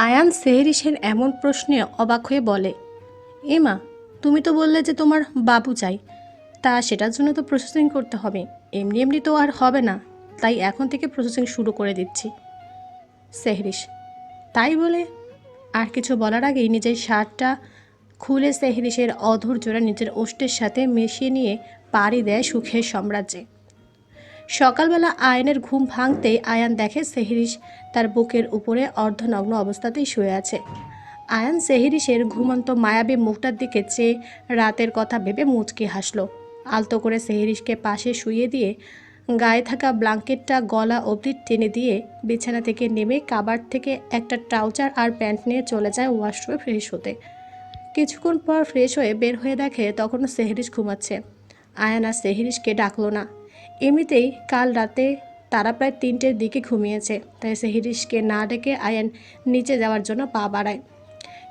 আয়ান সেহরিসের এমন প্রশ্নে অবাক হয়ে বলে এমা তুমি তো বললে যে তোমার বাবু চাই, তা সেটার জন্য তো প্রসেসিং করতে হবে। এমনি এমনি তো আর হবে না, তাই এখন থেকে প্রসেসিং শুরু করে দিচ্ছি। সেহরিস তাই বলে? আর কিছু বলার আগেই নিজের শার্টটা খুলে সেহরিসের অধর জোড়া নিজের ওষ্ঠের সাথে মিশিয়ে নিয়ে পাড়ি দেয় সুখের সাম্রাজ্যে। সকালবেলা আয়নের ঘুম ভাঙতেই আয়ান দেখে সেহরিস তার বুকের উপরে অর্ধনগ্ন অবস্থাতেই শুয়ে আছে। আয়ান সেহরিসের ঘুমন্ত মায়াবী মুখটার দিকে চেয়ে রাতের কথা ভেবে মুচকি হাসলো। আলতো করে সেহরিসকে পাশে শুয়ে দিয়ে গায়ে থাকা ব্লাঙ্কেটটা গলা অবধি টেনে দিয়ে বিছানা থেকে নেমে কাবার থেকে একটা ট্রাউজার আর প্যান্ট নিয়ে চলে যায় ওয়াশরুমে ফ্রেশ হতে। কিছুক্ষণ পর ফ্রেশ হয়ে বের হয়ে দেখে তখনও সেহরিশ ঘুমাচ্ছে। আয়ান আর সেহরিসকে ডাকলো না। এমনিতেই কাল রাতে তারা প্রায় তিনটের দিকে ঘুমিয়েছে, তাই সেহরিসকে না ডেকে আয়ান নিচে যাওয়ার জন্য পা বাড়ায়।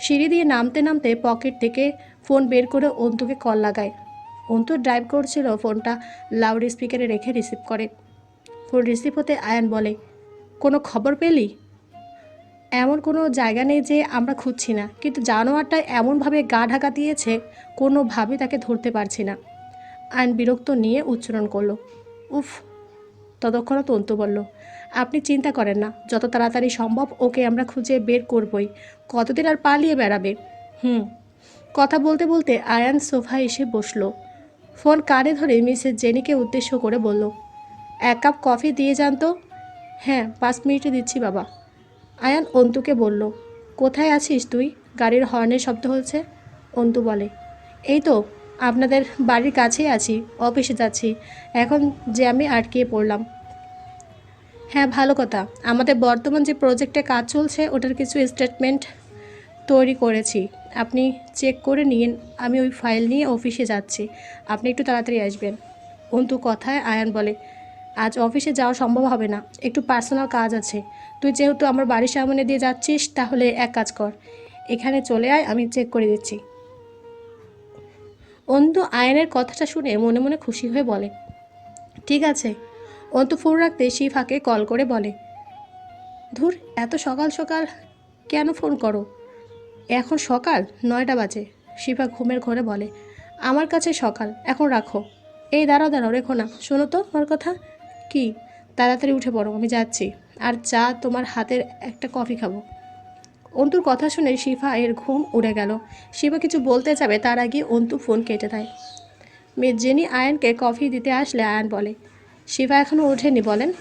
সিঁড়ি দিয়ে নামতে নামতে পকেট থেকে ফোন বের করে অন্তুকে কল লাগায়। অন্তু ড্রাইভ করছিল, ফোনটা লাউড স্পিকারে রেখে রিসিভ করে। ফোন রিসিভ হতে আয়ান বলে, কোনো খবর পেলি? এমন কোনো জায়গা নেই যে আমরা খুঁজছি না, কিন্তু জানোয়ারটা এমনভাবে গা ঢাকা দিয়েছে, কোনোভাবে তাকে ধরতে পারছি না। আইন বিরক্ত নিয়ে উচ্চারণ করল উফ, ততক্ষণও তন্তু বলল, আপনি চিন্তা করেন না, যত তাড়াতাড়ি সম্ভব ওকে আমরা খুঁজে বের করবই। কতদিন আর পালিয়ে বেড়াবে? হুম, কথা বলতে বলতে আয়ান সোফায় এসে বসল। ফোন কানে ধরে মিসেস জেনিকে উদ্দেশ্য করে বলল, এক কাপ কফি দিয়ে যান তো? হ্যাঁ পাঁচ মিনিটে দিচ্ছি বাবা। আয়ান অন্তুকে বলল, কোথায় আছিস তুই? গাড়ির হর্নের শব্দ হচ্ছে? অন্তু বলে, এই তো আপনাদের বাড়ির কাছেই আছি, অফিসে যাচ্ছি। এখন যে আমি আটকিয়ে পড়লাম। হ্যাঁ ভালো কথা। আমাদের বর্তমান যে প্রজেক্টে কাজ চলছে, ওটার কিছু স্টেটমেন্ট তৈরি করেছি। আপনি চেক করে নিন, আমি ওই ফাইল নিয়ে অফিসে যাচ্ছি। আপনি একটু তাড়াতাড়ি আসবেন। অন্তু কথায় আয়ান বলে, আজ অফিসে যাওয়া সম্ভব হবে না। একটু পার্সোনাল কাজ আছে। তুই যেহেতু আমার বাড়ির সামনে দিয়ে যাচ্ছিস, তাহলে এক কাজ কর। এখানে চলে আয়, আমি চেক করে দিচ্ছি। অন্তু আয়নের কথাটা শুনে মনে মনে খুশি হয়ে বলে, ঠিক আছে। অন্তু ফোন রাখতে শিফাকে কল করে বলে, ধুর, এত সকাল সকাল কেন ফোন করো? এখন সকাল, নয়টা বাজে। শিফা ঘুমের ঘরে বলে, আমার কাছে সকাল, এখন রাখো। এই দাঁড়াও দাঁড়াও, রেখো না। শোনো তো আমার কথা? কি? তাড়াতাড়ি উঠে পড়ো, আমি যাচ্ছি। আর চা তোমার হাতের একটা কফি খাব। অন্তুর কথা শুনে শিফা এর ঘুম উড়ে গেল। শিফা কিছু বলতে যাবে, তার আগে অন্তু ফোন কেটে দেয়। জেনি আয়নকে কফি দিতে আসলে আয়ন বলে শিফা এখনও ওঠেনি? বলেন।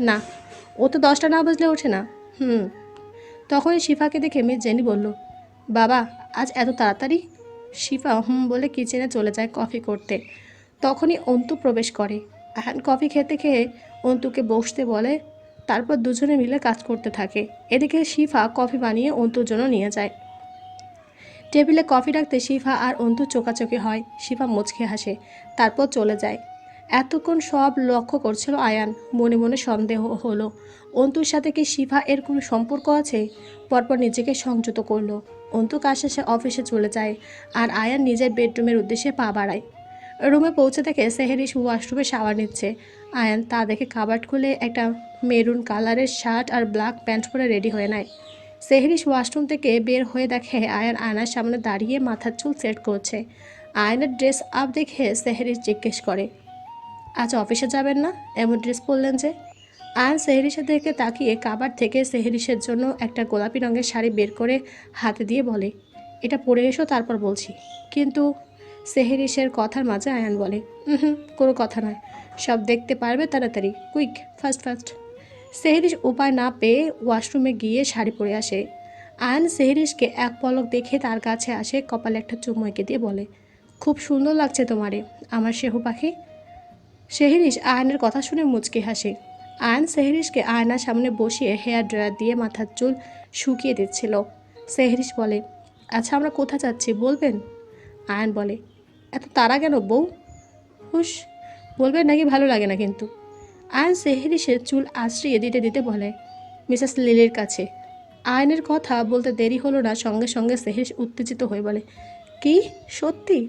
না, ও তো দশটা না বাজলে ওঠে না। হুম। তখনই শিফাকে দেখে মেয়ে জেনি বলল, বাবা, আজ এত তাড়াতাড়ি? শিফা হুম বলে কিচেনে চলে যায় কফি করতে। তখনই অন্তু প্রবেশ করে। আহান কফি খেতে খেয়ে অন্তুকে বসতে বলে তারপর দুজনে মিলে কাজ করতে থাকে। এদিকে শিফা কফি বানিয়ে অন্তুর জন্য নিয়ে যায়। টেবিলে কফি রাখতে শিফা আর অন্তু চোকাচোকি হয়। শিফা মুচকে হাসে, তারপর চলে যায়। এতক্ষণ সব লক্ষ্য করছিল আয়ান। মনে মনে সন্দেহ হলো, অন্তুর সাথে কি শিফা এর কোনো সম্পর্ক আছে? পরপর নিজেকে সংযত করল। অন্তু কাজ শেষে অফিসে চলে যায় আর আয়ান নিজের বেডরুমের উদ্দেশ্যে পা বাড়ায়। রুমে পৌঁছে দেখে সেহেরিস ওয়াশরুমে শাওয়ার নিচ্ছে। আয়ান তা দেখে কাবার্ড খুলে একটা মেরুন কালারের শার্ট আর ব্ল্যাক প্যান্ট পরে রেডি হয়ে নেয়। সেহরিস ওয়াশরুম থেকে বের হয়ে দেখে আয়ান আয়নার সামনে দাঁড়িয়ে মাথার চুল সেট করছে। আয়নের ড্রেস আপ দেখে সেহরিস জিজ্ঞেস করে, আজ অফিসে যাবেন না? এমন ড্রেস পরলেন যে? আয়ন সেহরিসের দিকে তাকিয়ে কাবার থেকে সেহরিসের জন্য একটা গোলাপি রঙের শাড়ি বের করে হাতে দিয়ে বলে, এটা পরে এসো, তারপর বলছি। কিন্তু সেহেরিসের কথার মাঝে আয়ান বলে হুম, কোনো কথা নয়। সব দেখতে পারবে তাড়াতাড়ি। কুইক ফাস্ট ফাস্ট সেহরিশ উপায় না পেয়ে ওয়াশরুমে গিয়ে শাড়ি পরে আসে। আয়ান সেহরিশকে এক পলক দেখে তার কাছে আসে, কপালে একটা চুমু এঁকে দিয়ে বলে, খুব সুন্দর লাগছে তোমারে, আমার শেহু পাখি। সেহরিশ আয়নের কথা শুনে মুচকে হাসে। আয়ন সেহরিশকে আয়নার সামনে বসিয়ে হেয়ার ড্রায়ার দিয়ে মাথার চুল শুকিয়ে দিচ্ছিল। সেহরিশ বলে আচ্ছা আমরা কোথা যাচ্ছি, বলবেন? আয়ন বলে, এত তারা কেন বউ? হুস বলবেন নাকি ভালো লাগে না কিন্তু। আয়ন সেহেরিসের চুল আশ্রিয়ে দিতে দিতে বলে, মিসেস লিলির কাছে। আয়নের কথা বলতে দেরি হলো না, সঙ্গে সঙ্গে সেহেরিস উত্তেজিত হয়ে বলে, কি? সত্যি?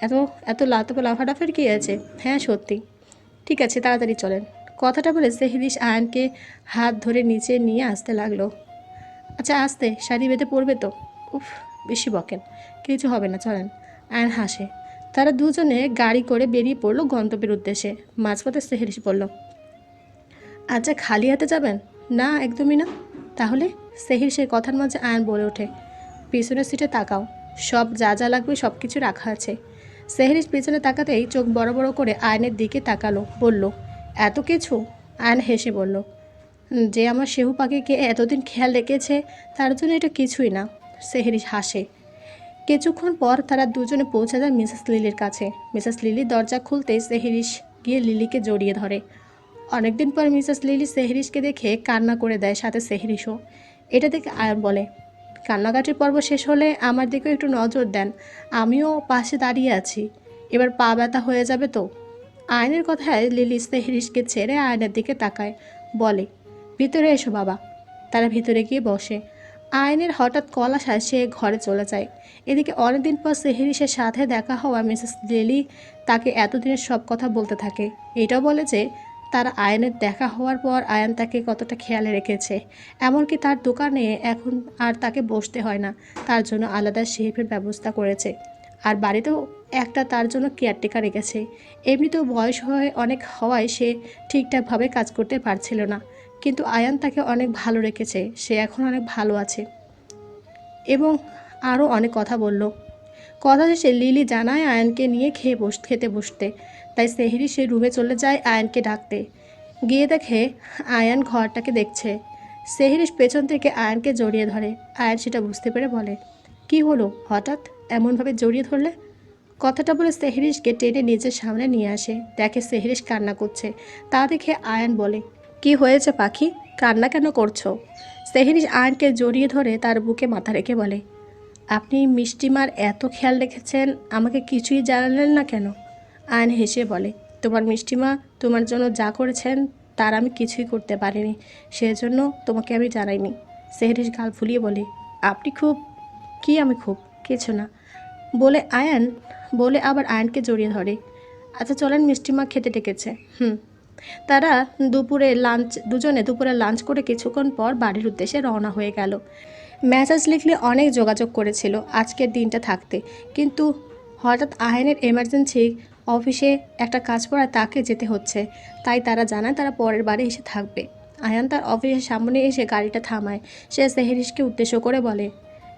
এত এত লাতপে লাফাডাফের কী আছে? হ্যাঁ সত্যি। ঠিক আছে, তাড়াতাড়ি চলেন। কথাটা বলে সেহরিস আয়নকে হাত ধরে নিচে নিয়ে আসতে লাগল। আচ্ছা আসতে। শাড়ি বেঁধে পড়বে তো? উফ, বেশি বকেন। কিছু হবে না, চলেন। আয়ন হাসে। তারা দুজনে গাড়ি করে বেরিয়ে পড়ল গন্তব্যের উদ্দেশ্যে। মাঝপথে সেহেরিস বলল আচ্ছা খালি হাতে যাবেন? না, একদমই না। তাহলে সেহির সেই কথার মাঝে আয়ন বলে ওঠে, পিছনের সিটে তাকাও। সব যা যা লাগবে সব কিছু রাখা আছে। সেহরিস পিছনে তাকাতেই চোখ বড় বড় করে আয়নের দিকে তাকালো, বলল, এত কিছু? আয়ন হেসে বলল, যে আমার শেহু পাখিকে এতদিন খেয়াল রেখেছে, তার জন্য এটা কিছুই না। সেহরিস হাসে কিছুক্ষণ পর তারা দুজনে পৌঁছে যায় মিসেস লিলির কাছে। মিসেস লিলি দরজা খুলতেই সেহরিস গিয়ে লিলিকে জড়িয়ে ধরে। অনেকদিন পর মিসেস লিলি সেহরিসকে দেখে কান্না করে দেয় সাথে সেহরিসও এটা দেখে আয়ন বলে, কান্নাকাটির পর্ব শেষ হলে আমার দিকেও একটু নজর দেন, আমিও পাশে দাঁড়িয়ে আছি। এবার পা ব্যথা হয়ে যাবে তো? আয়নের কথায় লিলি সেহরিসকে ছেড়ে আয়নের দিকে তাকায়, বলে, ভিতরে এসো বাবা। তারা ভিতরে গিয়ে বসে। আয়নের হঠাৎ কল আসায় সে ঘরে চলে যায়। এদিকে অনেকদিন পর সেহেরিসের সাথে দেখা হওয়া মিসেস লেলি তাকে এতদিনের সব কথা বলতে থাকে। এটাও বলে যে, তার আয়নের দেখা হওয়ার পর আয়ন তাকে কতটা খেয়ালে রেখেছে। এমনকি তার দোকানে এখন আর তাকে বসতে হয় না। তার জন্য আলাদা শেফের ব্যবস্থা করেছে। আর বাড়িতেও একটা তার জন্য কেয়ারটেকার রেখেছে। এমনিতেও বয়স হয়ে, অনেক হওয়ায় সে ঠিকঠাকভাবে কাজ করতে পারছিল না। কিন্তু আয়ান তাকে অনেক ভালো রেখেছে, সে এখন অনেক ভালো আছে। এবং আরও অনেক কথা বলল। কথা শেষে লিলি জানায় আয়নকে নিয়ে খেয়ে বস, খেতে বসতে। তাই সেহেরি সে রুমে চলে যায় আয়নকে ডাকতে। গিয়ে দেখে আয়ান ঘরটাকে দেখছে। সেহেরিস পেছন থেকে আয়নকে জড়িয়ে ধরে। আয়ন সেটা বুঝতে পেরে বলে, কি হলো? হঠাৎ এমনভাবে জড়িয়ে ধরলে? কথাটা বলে সেহরিশকে টেনে নিজের সামনে নিয়ে আসে। দেখে সেহরিশ কান্না করছে। তা দেখে আয়ন বলে কি হয়েছে পাখি? কান্না কেন করছ? সেহরিশ আয়নকে জড়িয়ে ধরে তার বুকে মাথা রেখে বলে, আপনি মিষ্টিমার এত খেয়াল রেখেছেন, আমাকে কিছুই জানালেন না কেন? আয়ন হেসে বলে, তোমার মিষ্টিমা তোমার জন্য যা করেছেন, তার আমি কিছুই করতে পারিনি, সেজন্য তোমাকে আমি জানাইনি। সেহরিশ গাল ফুলিয়ে বলে, আপনি খুব, কি আমি খুব? কিছু না। বলে আয়ান, বলে আবার আয়নকে জড়িয়ে ধরে আচ্ছা চলেন মিষ্টিমা খেতে ডেকেছে। হুম। তারা দুপুরে লাঞ্চ দুজনে দুপুরে লাঞ্চ করে কিছুক্ষণ পর বাড়ির উদ্দেশ্যে রওনা হয়ে গেল। মেসেজ লিখলে অনেক যোগাযোগ করেছিল আজকের দিনটা থাকতে। কিন্তু হঠাৎ আয়নের এমার্জেন্সি অফিসে একটা কাজ পড়ায় তাকে যেতে হচ্ছে। তাই তারা জানায় তারা পরের বারে এসে থাকবে। আয়ান তার অফিসের সামনে এসে গাড়িটা থামায়। সে সেহেরিসকে উদ্দেশ্য করে বলে,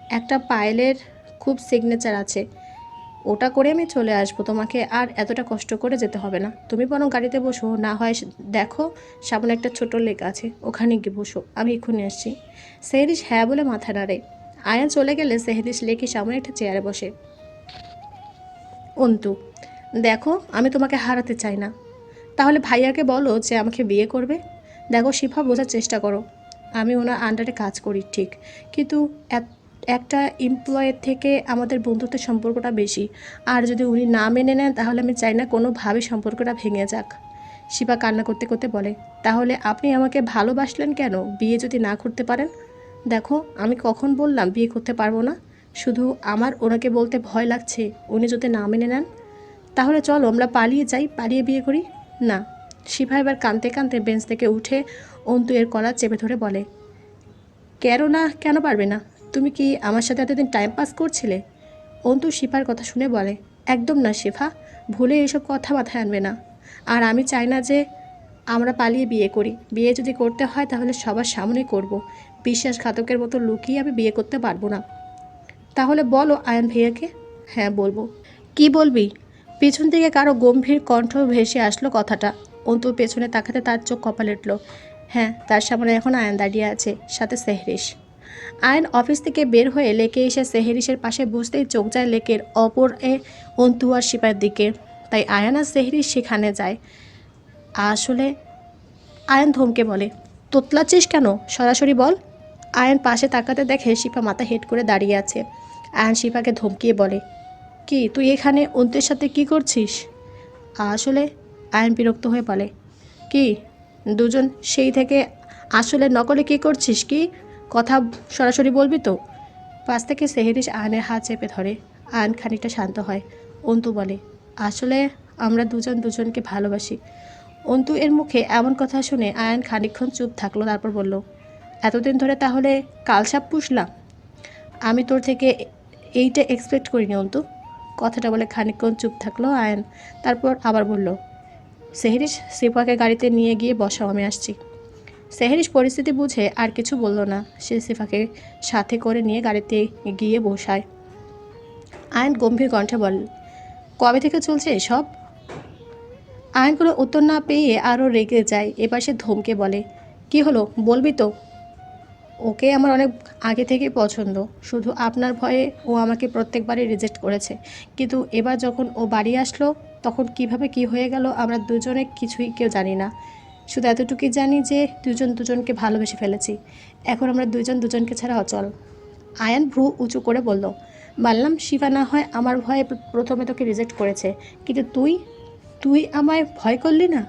একটা পায়েলের খুব সিগনেচার আছে। ওটা করে আমি চলে আসব। তোমাকে আর এতটা কষ্ট করে যেতে হবে না। তুমি বরং গাড়িতে বসো। না হয় দেখো, সামনে একটা ছোট লেক আছে। ওখানে গিয়ে বসো। আমি এক্ষুনি আসছি। সেহরিশ হ্যাঁ বলে মাথা নাড়ে। আয়ান চলে গেলে সেহরিশ লেকের সামনে একটা চেয়ারে বসে। অন্তু, দেখো, আমি তোমাকে হারাতে চাই না। তাহলে ভাইয়াকে বলো যে আমাকে বিয়ে করবে। দেখো, শিফা বোঝার চেষ্টা করো। আমি ওনার আন্ডারে কাজ করি, ঠিক। কিন্তু এত একটা এমপ্লয়ের থেকে আমাদের বন্ধুত্বের সম্পর্কটা বেশি। আর যদি উনি না মেনে নেন, তাহলে আমি চাই না কোনোভাবে সম্পর্কটা ভেঙে যাক। শিবা কান্না করতে করতে বলে, তাহলে আপনি আমাকে ভালোবাসলেন কেন? বিয়ে যদি না করতে পারেন? দেখো, আমি কখন বললাম বিয়ে করতে পারব না? শুধু আমার ওনাকে বলতে ভয় লাগছে, উনি যদি না মেনে নেন। তাহলে চলো, আমরা পালিয়ে যাই, পালিয়ে বিয়ে করি। না। শিভা এবার কাঁদতে কাঁদতে বেঞ্চ থেকে উঠে অন্তু এর কলা চেপে ধরে বলে, কেন না, কেন পারবে না? তুমি কি আমার সাথে এতদিন টাইম পাস করছিলে? অন্তু শিফার কথা শুনে বলে, একদম না শিফা, ভুলে এসব কথা মাথায় আনবে না। আর আমি চাই না যে আমরা পালিয়ে বিয়ে করি। বিয়ে যদি করতে হয় তাহলে সবার সামনে করব। বিশ্বাসঘাতকের মতো লুকিয়ে আমি বিয়ে করতে পারব না। তাহলে বলো আয়ন ভাইয়াকে? হ্যাঁ বলব। কি বলবি? পিছন থেকে কারও গম্ভীর কণ্ঠ ভেসে আসলো কথাটা। অন্তু পেছনে তাকাতে তার চোখ কপালে উঠল। হ্যাঁ তার সামনে এখন আয়ন দাঁড়িয়ে আছে, সাথে সেহরিশ। আয়ন অফিস থেকে বের হয়ে লেকে এসে সেহেরিসের পাশে বসতেই চোখ যায় লেকের অপর এ অন্তু আর শিপার দিকে। তাই আয়ন সেহরিস সেখানে যায়। আসলে আয়ন ধমকে বলে, তোতলাচ্ছিস কেন? সরাসরি বল। আয়ন পাশে তাকাতে দেখে শিপা মাথা হেড করে দাঁড়িয়ে আছে। আয়ন শিপাকে ধমকিয়ে বলে, কি, তুই এখানে অন্তের সাথে কি করছিস? আসলে আয়ন বিরক্ত হয়ে বলে, কি, দুজন সেই থেকে আসলে নকলে কি করছিস, কি? কথা সরাসরি বলবি তো? পাশ থেকে সেহেরিস আয়নের হাত চেপে ধরে। আয়ন খানিকটা শান্ত হয়। অন্তু বলে, আসলে আমরা দুজন দুজনকে ভালোবাসি। অন্তু এর মুখে এমন কথা শুনে আয়ন খানিকক্ষণ চুপ থাকল, তারপর বলল, এতদিন ধরে তাহলে কালসাপ পুষলাম? আমি তোর থেকে এইটা এক্সপেক্ট করিনি, অন্তু। কথাটা বলে খানিকক্ষণ চুপ থাকল আয়ন। তারপর আবার বলল, সেহরিশ সিপাকে গাড়িতে নিয়ে গিয়ে বসাও, আমি আসছি। সেহরিশ পরিস্থিতি বুঝে আর কিছু বলল না। সে সিফাকে সাথে করে নিয়ে গাড়িতে গিয়ে বসায়। আয়ন গম্ভীর কণ্ঠে বল কবে থেকে চলছে এসব? আয়ন কোনো উত্তর না পেয়ে আরও রেগে যায়। এবার সে ধমকে বলে, কি হলো? বলবি তো? ওকে আমার অনেক আগে থেকে পছন্দ। শুধু আপনার ভয়ে ও আমাকে প্রত্যেকবারই রিজেক্ট করেছে। কিন্তু এবার যখন ও বাড়ি আসলো, তখন কীভাবে কি হয়ে গেল আমরা দুজনে কিছুই কেউ জানি না। শুধু এতটুকুই জানি যে দুজন দুজনকে ভালোবেসে ফেলেছি। এখন আমরা দুজন দুজনকে ছাড়া অচল। আয়ান ভ্রু উঁচু করে বলল, মানলাম শিবা না হয় আমার ভয়ে প্রথমে তোকে রিজেক্ট করেছে। কিন্তু তুই তুই আমায় ভয় করলি না?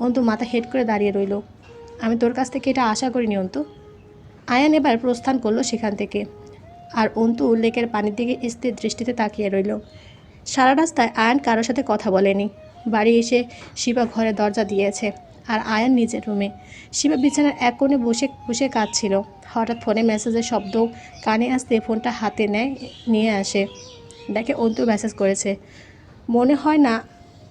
অন্তু মাথা হেড করে দাঁড়িয়ে রইল। আমি তোর কাছ থেকে এটা আশা করিনি, অন্তু। আয়ান এবার প্রস্থান করল সেখান থেকে। আর অন্তু লেকের পানির দিকে স্থির দৃষ্টিতে তাকিয়ে রইল। সারা রাস্তায় আয়ান কারোর সাথে কথা বলেনি। বাড়ি এসে শিবা ঘরে দরজা দিয়েছে। আর আয়ান নিজের রুমে। শিবা বিছানার এক কোণে বসে বসে কাঁদছিল। হঠাৎ ফোনে মেসেজের শব্দ কানে আসতে ফোনটা হাতে নেয়, নিয়ে আসে। দেখে অন্তু মেসেজ করেছে, মনে হয় না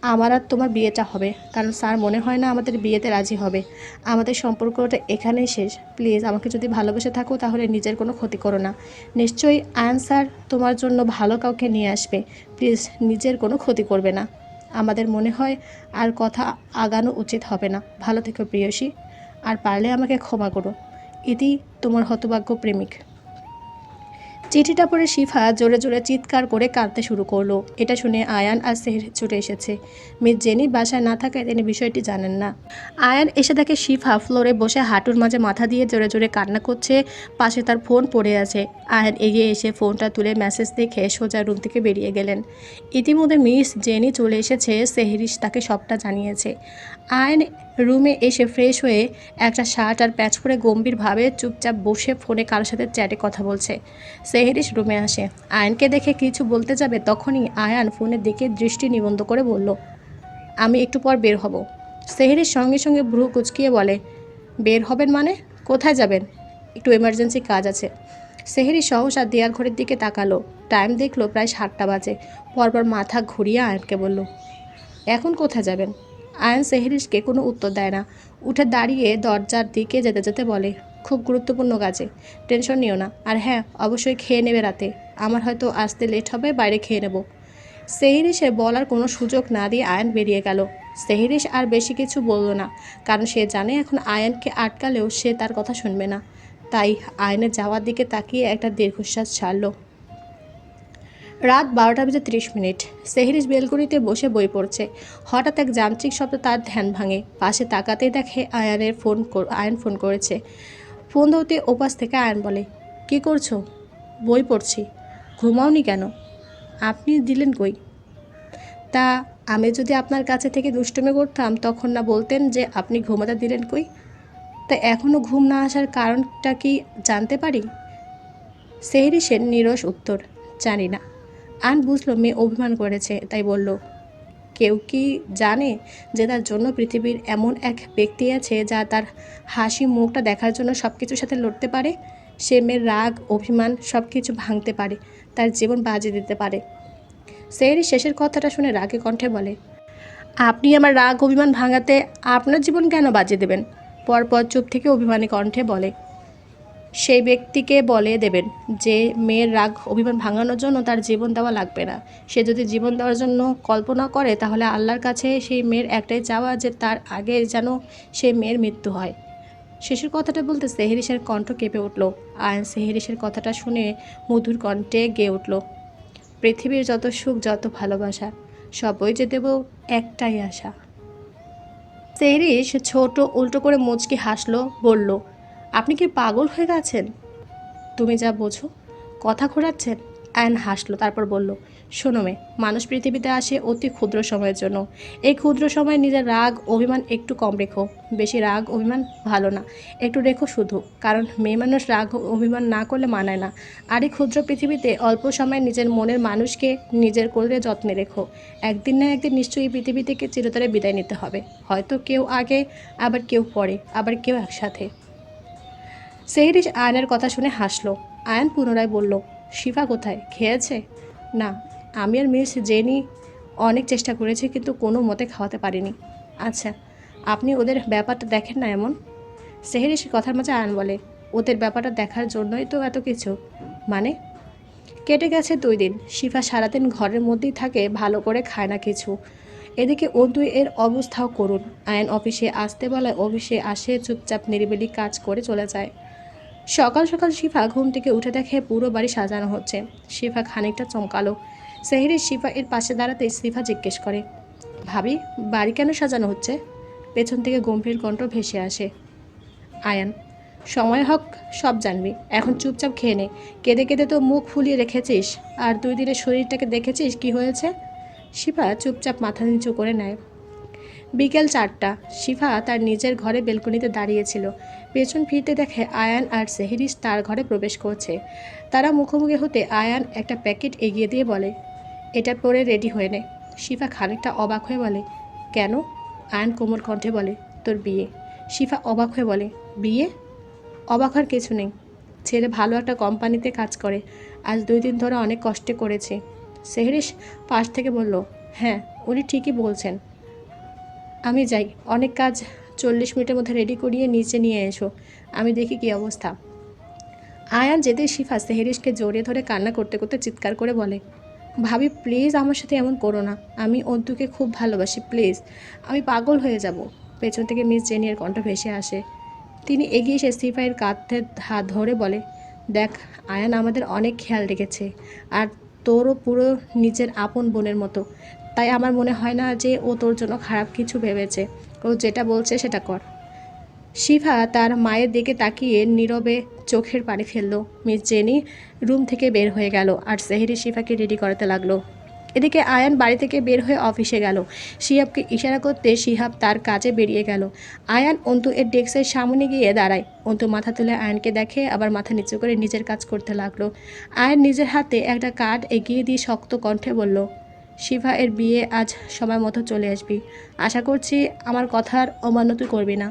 আমার আর তোমার বিয়েটা হবে। কারণ স্যার মনে হয় না আমাদের বিয়েতে রাজি হবে। আমাদের সম্পর্কটা এখানেই শেষ। প্লিজ আমাকে যদি ভালোবেসে থাকো তাহলে নিজের কোনো ক্ষতি করো না। নিশ্চয়ই আয়ান স্যার তোমার জন্য ভালো কাউকে নিয়ে আসবে। প্লিজ নিজের কোনো ক্ষতি করবে না। আমাদের মনে হয় আর কথা আগানো উচিত হবে না। ভালো থেকো প্রিয়সী। আর পারলে আমাকে ক্ষমা করো। এটি তোমার হতভাগ্য প্রেমিক। চিঠিটা পড়ে শিফা জোরে জোরে চিৎকার করে কাঁদতে শুরু করল। এটা শুনে আয়ান আর সেহের ছুটে এসেছে। মিস জেনি বাসায় না থাকায় তিনি বিষয়টি জানেন না। আয়ান এসে দেখে শিফা ফ্লোরে বসে হাঁটুর মাঝে মাথা দিয়ে জোরে জোরে কান্না করছে। পাশে তার ফোন পড়ে আছে। আয়ান এগিয়ে এসে ফোনটা তুলে মেসেজ দেখে সোজা রুম থেকে বেরিয়ে গেলেন। ইতিমধ্যে মিস জেনি চলে এসেছে, সেহরিশ তাকে সবটা জানিয়েছে। আয়ন রুমে এসে ফ্রেশ হয়ে একটা শার্ট আর প্যাচ পরে গম্ভীরভাবে চুপচাপ বসে ফোনে কারোর সাথে চ্যাটে কথা বলছে। সেহেরিশ রুমে আসে। আয়নকে দেখে কিছু বলতে যাবে তখনই আয়ান ফোনের দিকে দৃষ্টি নিবন্ধ করে বলল, আমি একটু পর বের হব। সেহেরির সঙ্গে সঙ্গে ভ্রু কুচকিয়ে বলে, বের হবেন মানে? কোথায় যাবেন? একটু এমার্জেন্সি কাজ আছে। সেহেরি সহসা দেয়াল ঘরের দিকে তাকালো। টাইম দেখল প্রায় সাতটা বাজে। পরপর মাথা ঘুরিয়ে আয়নকে বলল, এখন কোথায় যাবেন? আয়ন সেহরিশকে কোনো উত্তর দেয় না। উঠে দাঁড়িয়ে দরজার দিকে যেতে যেতে বলে, খুব গুরুত্বপূর্ণ কাজে, টেনশন নিও না। আর হ্যাঁ অবশ্যই খেয়ে নেবে রাতে। আমার হয়তো আসতে লেট হবে, বাইরে খেয়ে নেব। সেহরিশে বলার কোনো সুযোগ না দিয়ে আয়ন বেরিয়ে গেল। সেহরিশ আর বেশি কিছু বলল না, কারণ সে জানে এখন আয়নকে আটকালেও সে তার কথা শুনবে না। তাই আয়নের যাওয়ার দিকে তাকিয়ে একটা দীর্ঘশ্বাস ছাড়লো। রাত বারোটা বেজে ত্রিশ মিনিট। সেহরিস বেলকনিতে বসে বই পড়ছে। হঠাৎ এক যান্ত্রিক শব্দ তার ধ্যান ভাঙে। পাশে তাকাতেই দেখে আয়ানের ফোন আয়ন ফোন করেছে। ফোন ধরতে ওপাশ থেকে আয়ন বলে, কি করছ? বই পড়ছি। ঘুমাওনি কেন? আপনি দিলেন কই? তা আমি যদি আপনার কাছে থেকে দুষ্টুমি করতাম, তখন না বলতেন যে আপনি ঘুমাতে দিলেন কই? তা এখনও ঘুম না আসার কারণটা কি জানতে পারি? সেহরিসের নিরস উত্তর, জানি না। আন বুঝলো, মেয়ে অভিমান করেছে, তাই বলল, কেউ কি জানে যে তার জন্য পৃথিবীর এমন এক ব্যক্তি আছে যা তার হাসি মুখটা দেখার জন্য সব কিছুর সাথে লড়তে পারে? সে মেয়ের রাগ, অভিমান সব কিছু ভাঙতে পারে, তার জীবন বাজে দিতে পারে। সেহরি শেষের কথাটা শুনে রাগে কণ্ঠে বলে, আপনি আমার রাগ, অভিমান ভাঙাতে আপনার জীবন কেন বাজিয়ে দেবেন? পরপর চুপ থেকে অভিমানী কণ্ঠে বলে সেই ব্যক্তিকে বলে দেবেন যে, মেয়ের রাগ, অভিমান ভাঙানোর জন্য তার জীবন দেওয়া লাগবে না। সে যদি জীবন দেওয়ার জন্য কল্পনা করে, তাহলে আল্লাহর কাছে সেই মেয়ের একটাই চাওয়া যে, তার আগে যেন সেই মেয়ের মৃত্যু হয়। শেষের কথাটা বলতে সেহেরিসের কণ্ঠ কেঁপে উঠল আর সেহেরিসের কথাটা শুনে মধুর কণ্ঠে গেয়ে উঠল, পৃথিবীর যত সুখ, যত ভালোবাসা, সবই যে দেব একটাই আশা। সেহরিস ছোট উল্টো করে মুচকি হাসলো, বলল আপনি কি পাগল হয়ে গেছেন? তুমি যা বোঝো। কথা ঘোরাচ্ছেন। অ্যান হাসলো, তারপর বলল, শোনো মে মানুষ পৃথিবীতে আসে অতি ক্ষুদ্র সময়ের জন্য। এই ক্ষুদ্র সময়ে নিজের রাগ, অভিমান একটু কম রেখো। বেশি রাগ, অভিমান ভালো না। একটু রেখো শুধু, কারণ মেয়ে মানুষ রাগ অভিমান না করলে মানায় না। আর এই ক্ষুদ্র পৃথিবীতে অল্প সময় নিজের মনের মানুষকে নিজের করে যত্নে রেখো। একদিন না একদিন নিশ্চয়ই এই পৃথিবী থেকে চিরতরে বিদায় নিতে হবে। হয়তো কেউ আগে, আবার কেউ পরে, আবার কেউ একসাথে। সেহরিশ আয়নের কথা শুনে হাসলো। আয়ন পুনরায় বলল শিফা কোথায়? খেয়েছে? না, আমি আর মিস জেনি অনেক চেষ্টা করেছি কিন্তু কোনো মতে খাওয়াতে পারিনি। আচ্ছা আপনি ওদের ব্যাপারটা দেখেন না এমন? সেহেরিস কথার মাঝে আয়ন বলে, ওদের ব্যাপারটা দেখার জন্যই তো এত কিছু। মানে? কেটে গেছে দুই দিন। শিফা সারাদিন ঘরের মধ্যেই থাকে, ভালো করে খায় না কিছু। এদিকে অদ্বৈ এর অবস্থাও করুন আয়ন অফিসে আসতে বলায় অফিসে আসে চুপচাপ নিরিবিলি কাজ করে চলে যায়। সকাল সকাল শিফা ঘুম থেকে উঠে দেখে পুরো বাড়ি সাজানো হচ্ছে। শিফা খানিকটা চমকালো। সেহেরি শিফা এর পাশে দাঁড়াতে শিফা জিজ্ঞেস করে, ভাবি, বাড়ি কেন সাজানো হচ্ছে? পেছন থেকে গম্ভীর কণ্ঠ ভেসে আসে, আয়ান, সময় হক, সব জানবি। এখন চুপচাপ খেয়ে নে। কেঁদে কেঁদে তো মুখ ফুলিয়ে রেখেছিস। আর দুই দিনের শরীরটাকে দেখেছিস কি হয়েছে? শিফা চুপচাপ মাথা নিচু করে নেয়। বিকেল চারটা, শিফা তার নিজের ঘরে বেলকনিতে দাঁড়িয়েছিল। পেছন ফিরতে দেখে আয়ান আর সেহেরিস তার ঘরে প্রবেশ করছে। তারা মুখোমুখি হতে আয়ান একটা প্যাকেট এগিয়ে দিয়ে বলে, এটা পরে রেডি হয়ে নে। শিফা খানিকটা অবাক হয়ে বলে, কেন? আয়ান কোমর কণ্ঠে বলে, তোর বিয়ে। শিফা অবাক হয়ে বলে, বিয়ে? অবাক হওয়ার কিছু নেই। ছেলে ভালো একটা কোম্পানিতে কাজ করে। আজ দুই দিন ধরে অনেক কষ্টে করেছে। সেহরিস পাশ থেকে বলল হ্যাঁ উনি ঠিকই বলছেন। আমি যাই। অনেক কাজ চল্লিশ মিনিটের মধ্যে রেডি করিয়ে নিচে নিয়ে এসো। আমি দেখি কী অবস্থা। আয়ান যেতে শিফা সেহেরিসকে জড়িয়ে ধরে কান্না করতে করতে চিৎকার করে বলে, ভাবি প্লিজ আমার সাথে এমন করো না। আমি অন্তুকে খুব ভালোবাসি প্লিজ আমি পাগল হয়ে যাব। পেছন থেকে মিস জেনিয়ার কণ্ঠ ভেসে আসে। তিনি এগিয়ে এসে সিফাইয়ের কাঁধে হাত ধরে বলে, দেখ, আয়ান আমাদের অনেক খেয়াল রেখেছে। আর তোরও পুরো নিজের আপন বোনের মতো। তাই আমার মনে হয় না যে ও তোর জন্য খারাপ কিছু ভেবেছে। ও যেটা বলছে সেটা কর। শিফা তার মায়ের দিকে তাকিয়ে নীরবে চোখের পানি ফেলল। মিস জেনি রুম থেকে বের হয়ে গেল আর সেহেরি শিফাকে রেডি করাতে লাগল। এদিকে আয়ান বাড়ি থেকে বের হয়ে অফিসে গেল। শিহাবকে ইশারা করতে শিহাব তার কাজে বেরিয়ে গেল। আয়ান অন্তু এর ডেস্কের সামনে গিয়ে দাঁড়ায়। অন্তু মাথা তুলে আয়নকে দেখে আবার মাথা নিচু করে নিজের কাজ করতে লাগল। আয়ন নিজের হাতে একটা কার্ড এগিয়ে দিয়ে শক্ত কণ্ঠে বলল শিভা এর বিয়ে আজ সময় মতো চলে আসবি। আশা করছি আমার কথার অমান্য তুই করবি না।